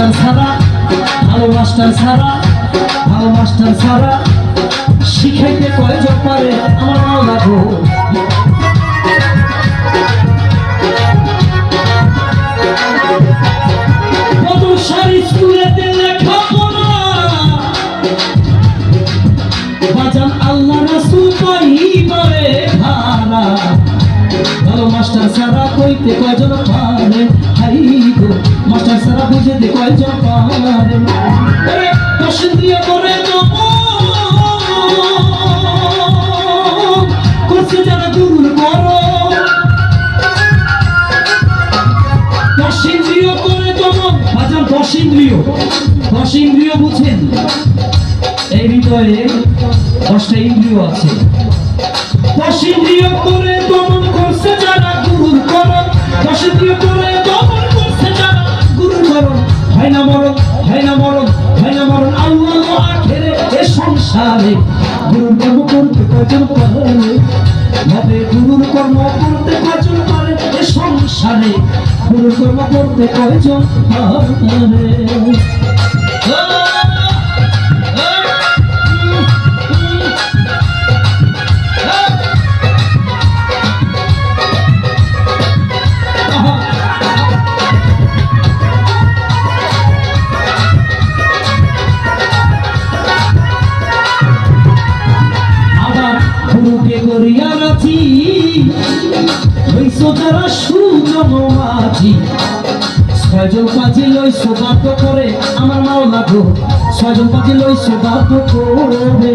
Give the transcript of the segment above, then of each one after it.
Master ছাড়া ভালো master ছাড়া ভালো মাস্টার ছাড়া শিখাইতে কয়জন পারে আমার মাওলা গো ভালো মাস্টার সারা কইতে কয়জন পারে? হাই ওরে দিয়ে করে তো করছে যারা গুরুর করো দশিন্দ্রিয় করে তো বাজান দশিন্দ্রিয় দশিন্দ্রিয় বুঝেন। এই হৃদয়ে দশটা ইন্দ্রিয় আছে। দশিন্দ্রিয় করে দমন করতে করে, ভাবে গুরুর কর্ম করতে কজন করে এ সংসারে গুরুর কর্ম করতে কয়জন পারে? করিয়া রাখি। হইছো যারা সুজন মাঝি। ছয়জন পাজি লই সৌভাগ্য করে, আমার মাও লাগো। ছয়জন পাজি লই সৌভাগ্য করে।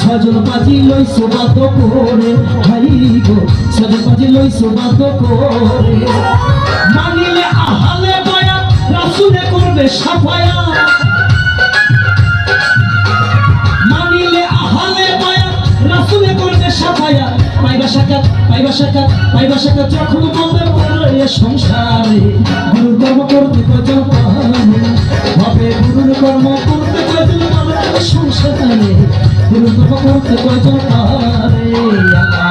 সুজন পাজি লই সোবাদ করে। গো সজন পাজি লই সোবাদ করে। মানিলে আহালে বয়া রাসুলে করবে সাফায়া। মানিলে আহালে বয়া রাসুলে করবে সাফায়া। পাইবা সাকাত পাইবা সাকাত পাইবা সাকাত, যখন বলবে পড়ে সংসারে। গুরুর কর্ম করতে পারে? হবে গুরুর কর্ম করতে পারে? সংসারে। গুরুর কর্ম করতে কজন পারে?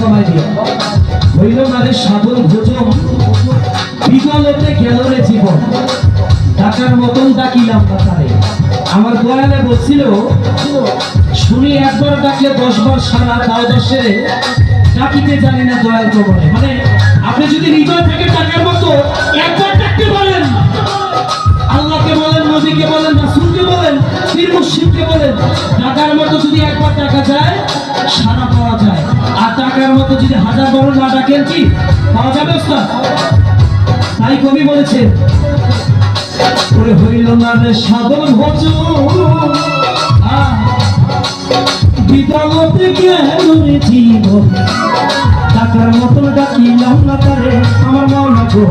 রকমাই দিও হইল না রে সাধন ভোজন। বিকলতে গেল রে জীবন। ডাকার মতন ডাকিলাম তারে আমার দয়ালে বলছিল, শুনি একবার ডাকলে দশবার সারা তাও দশে ডাকিতে জানি না দয়াল কবরে মানে আপনি যদি হৃদয় থেকে ডাকার মতো, একবার ডাকতে পারেন। আল্লাহকে বলেন, নবীকে বলেন পীর মুর্শিদকে বলেন টাকার মতো যদি একবার টাকা যায়, সারা পাওয়া যায়। আর টাকার মতো যদি হাজার বড় না ডাকেন কি? পাওয়া যাবে ওস্তাদ? তাই কবি বলেছে, ওরে হইল না রে সাধন ভজ রে টাকার মতো ডাকিলাম না তারে আমার মাওলা গো।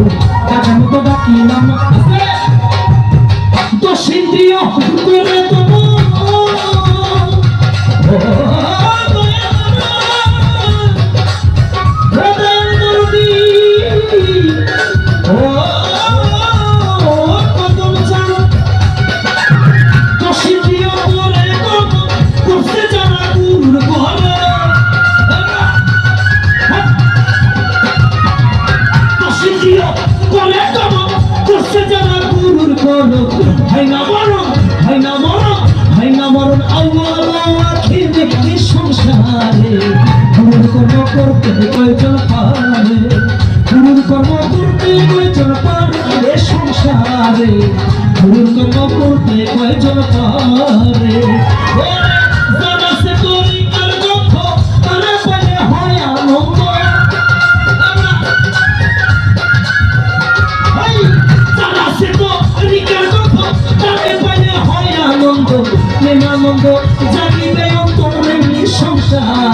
হয় না মরণ হয় না মরণ হয় না মরণ, আল্লাহ কি সংসারে। গুরুর কর্ম করতে কয়জন পারে? গুরুর কর্ম করতে কয়জন পারে সংসারে? গুরুর কর্ম করতে কয়জন পারে?